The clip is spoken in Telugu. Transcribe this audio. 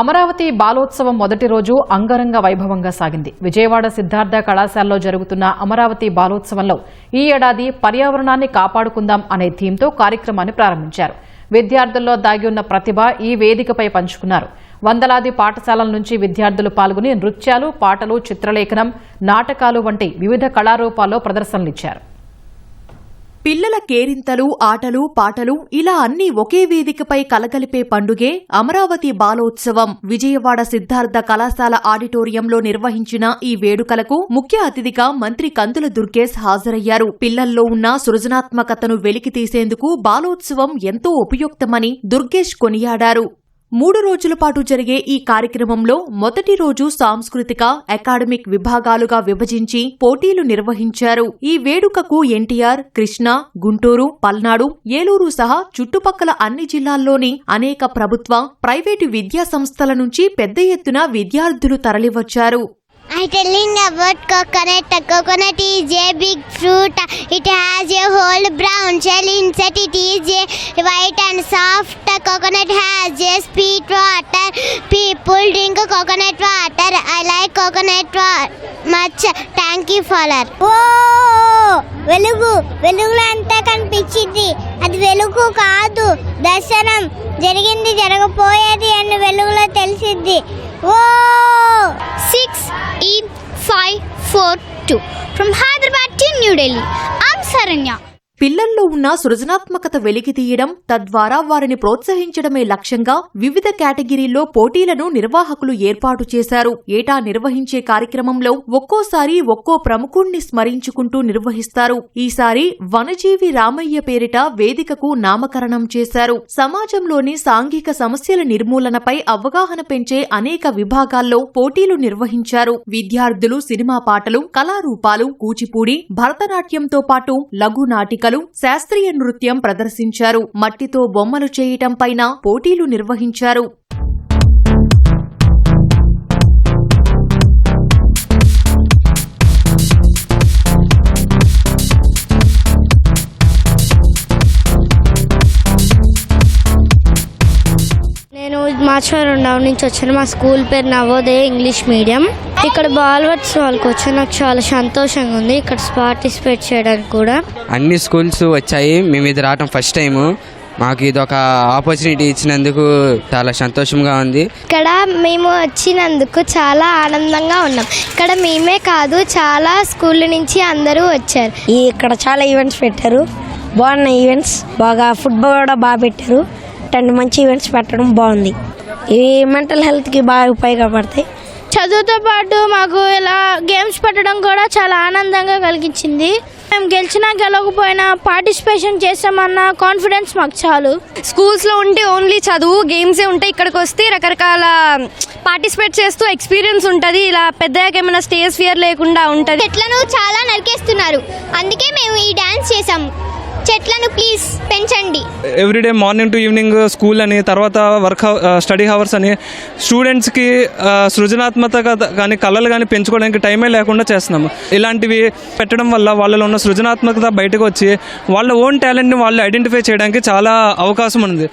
అమరావతి బాలోత్సవం మొదటి రోజు అంగరంగ వైభవంగా సాగింది విజయవాడ సిద్ధార్థ కళాశాలలో జరుగుతున్న అమరావతి బాలోత్సవంలో ఈ ఏడాది పర్యావరణాన్ని కాపాడుకుందాం అనే థీమ్తో కార్యక్రమాన్ని ప్రారంభించారు విద్యార్థుల్లో దాగి ఉన్న ప్రతిభ ఈ వేదికపై పంచుకున్నారు వందలాది పాఠశాలల నుంచి విద్యార్థులు పాల్గొని నృత్యాలు పాటలు చిత్రలేఖనం నాటకాలు వంటి వివిధ కళారూపాల్లో ప్రదర్శనలిచ్చారు పిల్లల కేరింతలు ఆటలు పాటలు ఇలా అన్ని ఒకే వేదికపై కలగలిపే పండుగే అమరావతి బాలోత్సవం విజయవాడ సిద్ధార్థ కళాశాల ఆడిటోరియంలో నిర్వహించిన ఈ వేడుకలకు ముఖ్య అతిథిగా మంత్రి కందుల దుర్గేష్ హాజరయ్యారు పిల్లల్లో ఉన్న సృజనాత్మకతను వెలికి తీసేందుకు బాలోత్సవం ఎంతో ఉపయుక్తమని దుర్గేష్ కొనియాడారు మూడు రోజుల పాటు జరిగే ఈ కార్యక్రమంలో మొదటి రోజు సాంస్కృతిక అకాడమిక్ విభాగాలుగా విభజించి పోటీలు నిర్వహించారు ఈ వేడుకకు ఎన్టీఆర్ కృష్ణ గుంటూరు పల్నాడు ఏలూరు సహా చుట్టుపక్కల అన్ని జిల్లాల్లోని అనేక ప్రభుత్వ ప్రైవేటు విద్యా సంస్థల నుంచి పెద్ద ఎత్తున విద్యార్థులు తరలివచ్చారు I'm telling about coconut. The coconut is a big fruit. It has a whole brown shell inside. It is a white and soft. The coconut has a sweet water. People drink coconut water. I like coconut water much. Thank you for that. Whoa! వెలుగు వెలుగులో అంతా కనిపించింది అది వెలుగు కాదు దర్శనం జరిగింది జరగపోయేది అని వెలుగులో తెలిసింది ఓ E542 from Hyderabad to New Delhi. I'm Saranya. పిల్లల్లో ఉన్న సృజనాత్మకత వెలికితీయడం తద్వారా వారిని ప్రోత్సహించడమే లక్ష్యంగా వివిధ కేటగిరీల్లో పోటీలను నిర్వాహకులు ఏర్పాటు చేశారు ఏటా నిర్వహించే కార్యక్రమంలో ఒక్కోసారి ఒక్కో ప్రముఖుణ్ణి స్మరించుకుంటూ నిర్వహిస్తారు ఈసారి వనజీవి రామయ్య పేరిట వేదికకు నామకరణం చేశారు సమాజంలోని సాంఘిక సమస్యల నిర్మూలనపై అవగాహన పెంచే అనేక విభాగాల్లో పోటీలు నిర్వహించారు విద్యార్థులు సినిమా పాటలు కళారూపాలు కూచిపూడి భరతనాట్యంతో పాటు లఘు నాటికలు నృత్యాలు శాస్త్రీయ నృత్యం ప్రదర్శించారు మట్టితో బొమ్మలు చేయటం పైన పోటీలు నిర్వహించారు మాచవరండావు నుంచి వచ్చాను మా స్కూల్ పేరు నవోదయ ఇంగ్లీష్ మీడియం ఇక్కడ బాల్వర్డ్స్ వాళ్ళకి వచ్చి నాకు చాలా సంతోషంగా ఉంది ఇక్కడ పార్టిసిపేట్ చేయడానికి కూడా అన్ని స్కూల్స్ వచ్చాయి మేము ఇది రావటం ఫస్ట్ టైము మాకు ఇది ఒక ఆపర్చునిటీ ఇచ్చినందుకు చాలా సంతోషంగా ఉంది ఇక్కడ మేము వచ్చినందుకు చాలా ఆనందంగా ఉన్నాం ఇక్కడ మేమే కాదు చాలా స్కూల్ నుంచి అందరూ వచ్చారు ఇక్కడ చాలా ఈవెంట్స్ పెట్టారు బాగున్నాయి ఈవెంట్స్ బాగా ఫుట్బాల్ కూడా బాగా పెట్టారు అండ్ మంచి ఈవెంట్స్ పెట్టడం బాగుంది ఇవి మెంటల్ హెల్త్కి బాగా ఉపయోగపడతాయి చదువుతో పాటు మాకు ఇలా గేమ్స్ పెట్టడం కూడా చాలా ఆనందంగా కలిగించింది మేము గెలిచినా గెలవకపోయినా పార్టిసిపేషన్ చేసామన్న కాన్ఫిడెన్స్ మాకు చాలు స్కూల్స్లో ఉంటే ఓన్లీ చదువు గేమ్సే ఉంటాయి ఇక్కడికి వస్తే రకరకాల పార్టిసిపేట్ చేస్తూ ఎక్స్పీరియన్స్ ఉంటుంది ఇలా పెద్దగా ఏమైనా స్టేజ్ ఫియర్ లేకుండా ఉంటుంది చెట్లను చాలా నరికేస్తున్నారు అందుకే మేము ఈ డ్యాన్స్ చేసాం చెట్లను ప్లీజ్ పెంచండి everyday morning to evening school అని తర్వాత వర్క్ స్టడీ హవర్స్ అని స్టూడెంట్స్కి uh, సృజనాత్మక కానీ కళలు కానీ పెంచుకోవడానికి టైమే లేకుండా చేస్తున్నాము ఇలాంటివి పెట్టడం వల్ల వాళ్ళలో ఉన్న సృజనాత్మకత బయటకు వచ్చి వాళ్ళ ఓన్ టాలెంట్ని వాళ్ళు ఐడెంటిఫై చేయడానికి చాలా అవకాశం ఉంది